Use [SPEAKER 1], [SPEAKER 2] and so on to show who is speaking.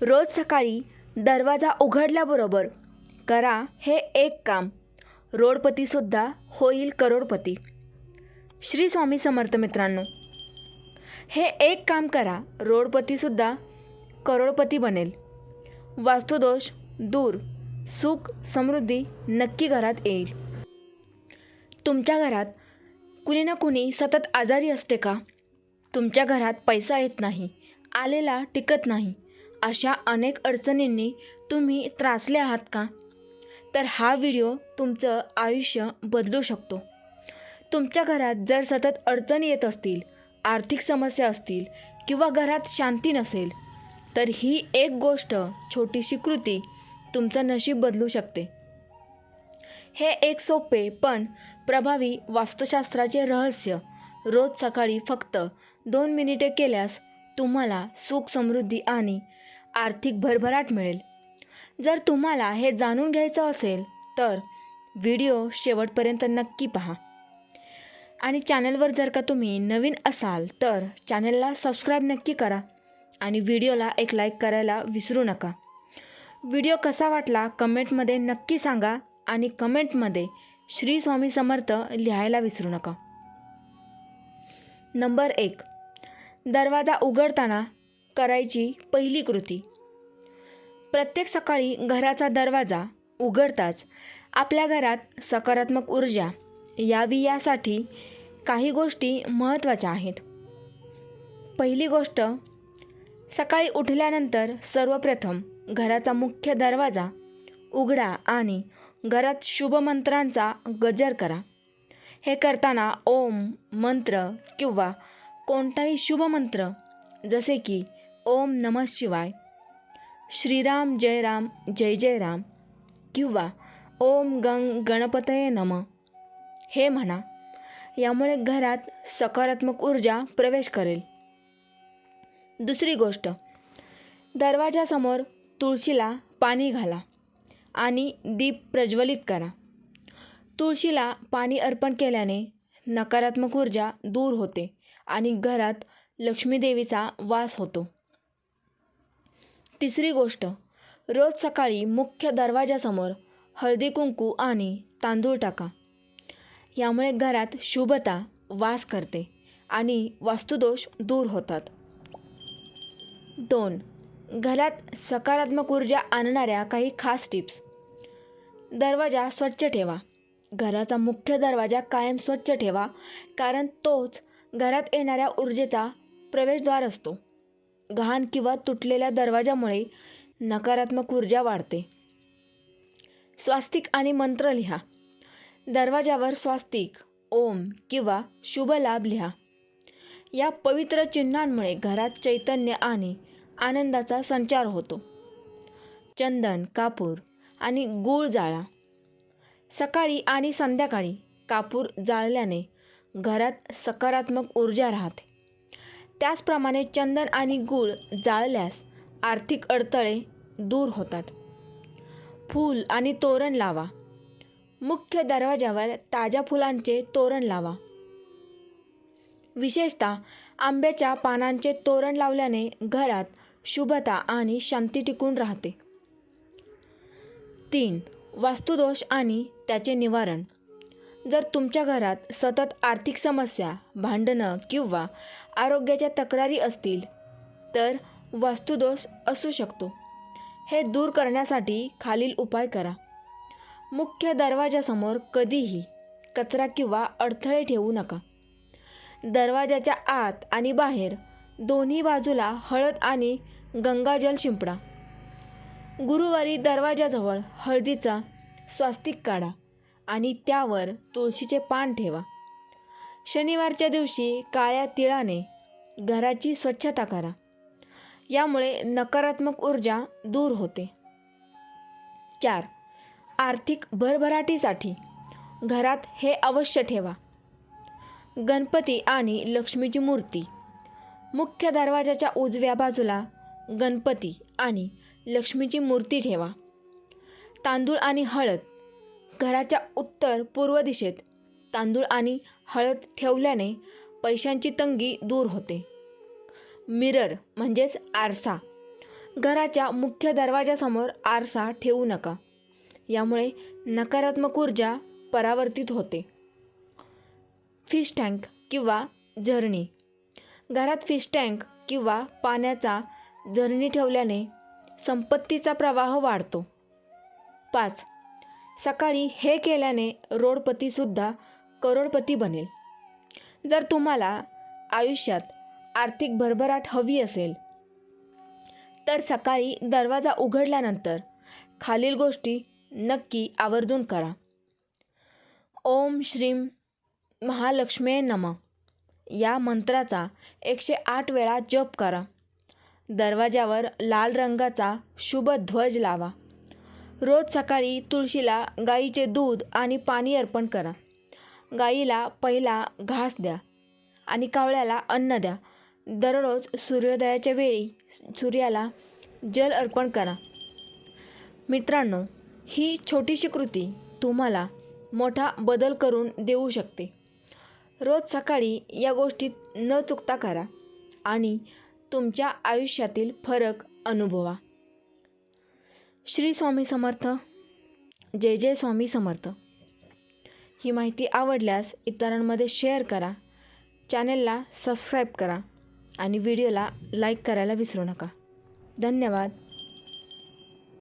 [SPEAKER 1] रोज सकाळी दरवाजा उघडल्याबरोबर करा हे एक काम. रोडपतीसुद्धा होईल करोडपती. श्री स्वामी समर्थ मित्रांनो हे एक काम करा. रोडपतीसुद्धा करोडपती बनेल. वास्तुदोष दूर सुख समृद्धी नक्की घरात येईल. तुमच्या घरात कुणी ना कुणी सतत आजारी असते का? तुमच्या घरात पैसा येत नाही आलेला टिकत नाही. अशा अनेक अडचणींनी तुम्ही त्रासले आहात का? तर हा व्हिडिओ तुमचं आयुष्य बदलू शकतो. तुमच्या घरात जर सतत अडचणी येत असतील आर्थिक समस्या असतील किंवा घरात शांती नसेल तर ही एक गोष्ट छोटीशी कृती तुमचं नशीब बदलू शकते. हे एक सोपे पण प्रभावी वास्तुशास्त्राचे रहस्य रोज सकाळी फक्त दोन मिनिटे केल्यास तुम्हाला सुख समृद्धी आणि आर्थिक भरभराट मिळेल. जर तुम्हाला हे जाणून घ्यायचं असेल तर व्हिडिओ शेवटपर्यंत नक्की पहा. आणि चॅनलवर जर का तुम्ही नवीन असाल तर चॅनलला सबस्क्राईब नक्की करा आणि व्हिडिओला एक लाईक करायला विसरू नका. व्हिडिओ कसा वाटला कमेंटमध्ये नक्की सांगा आणि कमेंटमध्ये श्री स्वामी समर्थ लिहायला विसरू नका. नंबर एक. दरवाजा उघडताना करायची पहिली कृती. प्रत्येक सकाळी घराचा दरवाजा उघडताच आपल्या घरात सकारात्मक ऊर्जा यावी यासाठी काही गोष्टी महत्त्वाच्या आहेत. पहिली गोष्ट सकाळी उठल्यानंतर सर्वप्रथम घराचा मुख्य दरवाजा उघडा आणि घरात शुभमंत्रांचा गजर करा. हे करताना ओम मंत्र किंवा कोणताही शुभमंत्र जसे की ओम नम शिवाय. श्रीराम जय राम जय जय राम किंवा ओम गंग गणपतये नम. हे म्हणा यामुळे घरात सकारात्मक ऊर्जा प्रवेश करेल. दुसरी गोष्ट दरवाजासमोर तुळशीला पाणी घाला आणि दीप प्रज्वलित करा. तुळशीला पाणी अर्पण केल्याने नकारात्मक ऊर्जा दूर होते आणि घरात लक्ष्मीदेवीचा वास होतो. तिसरी गोष्ट रोज सकाळी मुख्य दरवाजासमोर हळदी कुंकू आणि तांदूळ टाका. यामुळे घरात शुभता वास करते आणि वास्तुदोष दूर होतात. दोन घरात सकारात्मक ऊर्जा आणणाऱ्या काही खास टिप्स. दरवाजा स्वच्छ ठेवा. घराचा मुख्य दरवाजा कायम स्वच्छ ठेवा कारण तोच घरात येणाऱ्या ऊर्जेचा प्रवेशद्वार असतो. घाण किंवा तुटलेल्या दरवाजामुळे नकारात्मक ऊर्जा वाढते. स्वास्तिक आणि मंत्र लिहा. दरवाजावर स्वास्तिक ओम किंवा शुभ लाभ लिहा. या पवित्र चिन्हांमुळे घरात चैतन्य आणि आनंदाचा संचार होतो. चंदन कापूर आणि गूळ जाळा. सकाळी आणि संध्याकाळी कापूर जाळल्याने घरात सकारात्मक ऊर्जा राहते. त्याचप्रमाणे चंदन आणि गूळ जाळल्यास आर्थिक अडथळे दूर होतात. फूल आणि तोरण लावा. मुख्य दरवाजावर ताज्या फुलांचे तोरण लावा. विशेषतः आंब्याच्या पानांचे तोरण लावल्याने घरात शुभता आणि शांती टिकून राहते. तीन वास्तुदोष आणि त्याचे निवारण. जर तुमच्या घरात सतत आर्थिक समस्या भांडणं किंवा आरोग्याच्या तक्रारी असतील तर वास्तुदोष असू शकतो. हे दूर करण्यासाठी खालील उपाय करा. मुख्य दरवाजासमोर कधीही कचरा किंवा अडथळे ठेवू नका. दरवाजाच्या आत आणि बाहेर दोन्ही बाजूला हळद आणि गंगाजल शिंपडा. गुरुवारी दरवाजाजवळ हळदीचा स्वास्तिक काढा. आणि त्यावर तुळशीचे पान ठेवा. शनिवारच्या दिवशी काळ्या तिळाने घराची स्वच्छता करा. यामुळे नकारात्मक ऊर्जा दूर होते. चार. आर्थिक भरभराटीसाठी घरात हे अवश्य ठेवा. गणपती आणि लक्ष्मीची मूर्ती. मुख्य दरवाजाच्या उजव्या बाजूला गणपती आणि लक्ष्मीची मूर्ती ठेवा. तांदूळ आणि हळद घराच्या उत्तर पूर्व दिशेत तांदूळ आणि हळद ठेवल्याने पैशांची तंगी दूर होते. मिरर म्हणजेच आरसा. घराच्या मुख्य दरवाजासमोर आरसा ठेवू नका. यामुळे नकारात्मक ऊर्जा परावर्तित होते. फिश टँक किंवा झरणी. घरात फिश टँक किंवा पाण्याचा झरणी ठेवल्याने संपत्तीचा प्रवाह वाढतो. पाच. सकाळी हे केल्याने रोडपतीसुद्धा करोडपती बनेल. जर तुम्हाला आयुष्यात आर्थिक भरभराट हवी असेल तर सकाळी दरवाजा उघडल्यानंतर खालील गोष्टी नक्की आवर्जून करा. ओम श्रीम महालक्ष्मे नम. या मंत्राचा एकशे आठ वेळा जप करा. दरवाजावर लाल रंगाचा शुभ ध्वज लावा. रोज सकाळी तुळशीला गाईचे दूध आणि पाणी अर्पण करा. गाईला पहिला घास द्या आणि कावळ्याला अन्न द्या. दररोज सूर्योदयाच्या वेळी सूर्याला जल अर्पण करा. मित्रांनो ही छोटीशी कृती तुम्हाला मोठा बदल करून देऊ शकते. रोज सकाळी या गोष्टीत न चुकता करा आणि तुमच्या आयुष्यातील फरक अनुभवा. श्री स्वामी समर्थ. जय जय स्वामी समर्थ. ही माहिती आवडल्यास इतरांमध्ये शेअर करा. चॅनलला सबस्क्राईब करा आणि व्हिडिओला लाईक करायला विसरू नका. धन्यवाद.